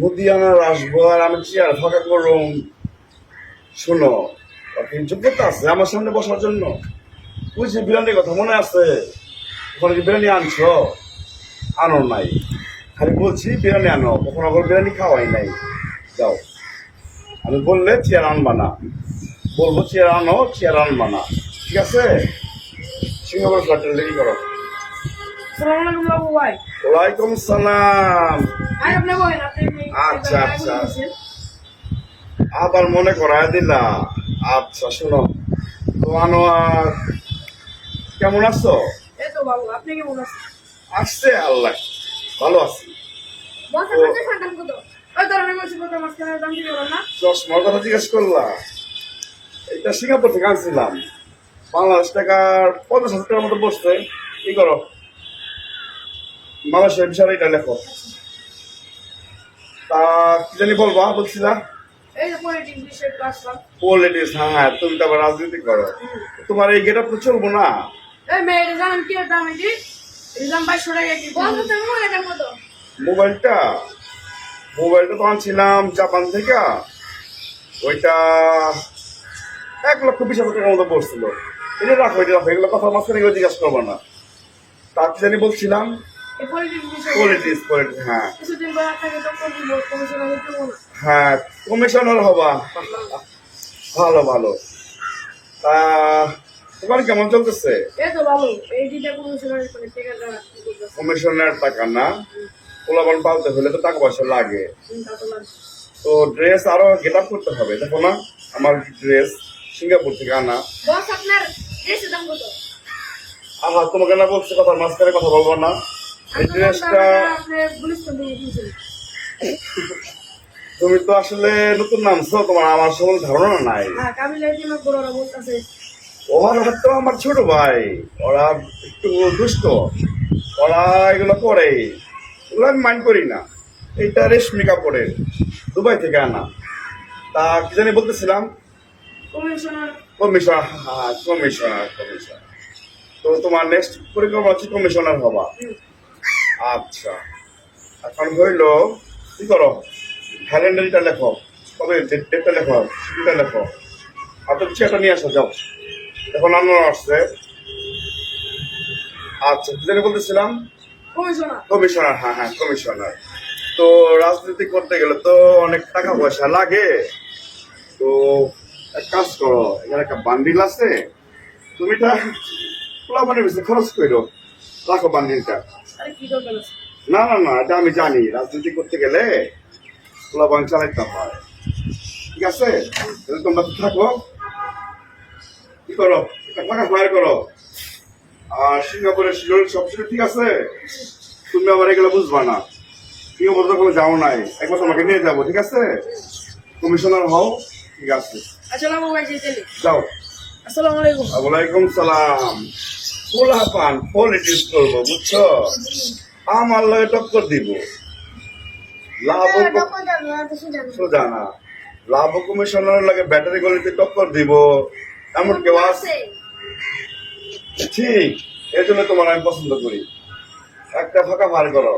মুদিয়ানার আসব আর আমি চেয়ার ফাঁকা করুম? শোনো যোগ্যতা আছে আমার সামনে বসার জন্য। বুঝছি বিরিয়ানির কথা মনে আছে? ওখানে কি বিরিয়ানি আনছো? আনো নাই। খালি বলছি, বিরিয়ানি আনো। কখনো আবার বিরিয়ানি খাওয়াই নাই। যাও। আমি বললে, চেয়ার আনবা না। বলব, চেয়ার আনো, চেয়ার আনবা না। ঠিক আছে? সিঙ্গাপুর ফ্ল্যাটটা রেডি করো। ওয়ালাইকুম সালাম। আচ্ছা, আচ্ছা। আবার মনে করায় দিলা। আচ্ছা শোনো। তো আনোয়ার কেমন আছো? আসছে আল্লাহ। ভালো আছি। চশমার কথা জিজ্ঞেস করলা। এটা সিঙ্গাপুর থেকে আনছিলাম। বাংলাদেশ টাকার পঞ্চাশ হাজার টাকার মতো বসছে। কি করো? বাংলাদেশের বিষয়ে এটা লেখো। তা কি জানি বলবা বলছিলা পলিটিক্স হ্যাঁ হ্যাঁ তুমি তো আবার রাজনীতি করো। তোমার এই গেট তো চলবো না? মোবাইলটা? মোবাইলটা তো আনছিলাম জাপান থেকে। ওইটা এক লক্ষ বিশ হাজার টাকার মতো পড়ছিল এটা রাখো এটা রাখো এগুলো কথা মাঝখানে জিজ্ঞাসা করব না। তার কি জানি বলছিলাম হ্যাঁ। হ্যাঁ কমিশনার হবা। ভালো ভালো। তোমার কেমন চলতেছে? কমিশনার মানে কমিশনের টাকা না? পোলাপান পালতে হলে তো টাকা পয়সা লাগে। তো ড্রেস আরও গেট আপ করতে হবে দেখো না? আমার ড্রেস সিঙ্গাপুর থেকে আনা। আহা তোমাকে না বলছে কথা মাঝখানে কথা বলব না। এই ড্রেসটা তুমি তো আসলে নতুন নামছো তোমার আমার সম্বন্ধে ধারণা নাই। হ্যাঁ ওরা তো আমার ছোট ভাই ওরা একটু দুষ্ট ওরা এগুলো করে। এগুলো আমি মাইন্ড করি না। এটা রেশমি কাপড়ের দুবাই থেকে আনা। তা কি জানি বলতেছিলাম? কমিশনার। কমিশনার হ্যাঁ কমিশনার কমিশনার। তো তোমার নেক্সট পরিকল্পনা হচ্ছে কমিশনার হবা আচ্ছা। এখন হইল কি করো? ক্যালেন্ডারিটা লেখো। ডেট- ডেটটা লেখো ছুটিটা লেখো। আর তো চেয়ারটা নিয়ে আসো যাও। এখন আনো আসছে। আচ্ছা কি জানি বলতেছিলাম? কমিশনার কমিশনার হ্যাঁ হ্যাঁ কমিশনার তো রাজনীতি করতে গেলে তো অনেক টাকা পয়সা লাগে। তো এক কাজ করো এখানে একটা বান্ডিল আছে। তুমি এটা প্লাবানের বেশি খরচ করো রাখো বান্ডিলটা। না না না এটা আমি জানি। রাজনীতি করতে গেলে প্লাবান চালাইতে হয়। ঠিক আছে? তাহলে তোমরা তো থাকো। কি করো? টাকা ফায়ার করো। আর সিঙ্গাপুরের শিডিউল সবকিছু ঠিক আছে? তুমি আবার এগুলো বুঝবা না। সিঙ্গাপুর তো কোনো যাও নাই। একবার তোমাকে নিয়ে যাব ঠিক আছে? কমিশনার হও ঠিক আছে। যাও। আসসালামু আলাইকুম। ওয়ালাইকুম সালাম। পোলা পান পলিটিক্স করব বুঝছ? আমার লগে টক্কর দিব। লাভ সোজা না। লাভ কমিশনার লাগে ব্যাটারি গলিতে টক্কর দিব। এমন কেউ আছে। ঠিক এই জন্য তোমার আমি পছন্দ করি। একটা ফাঁকা ভার করো।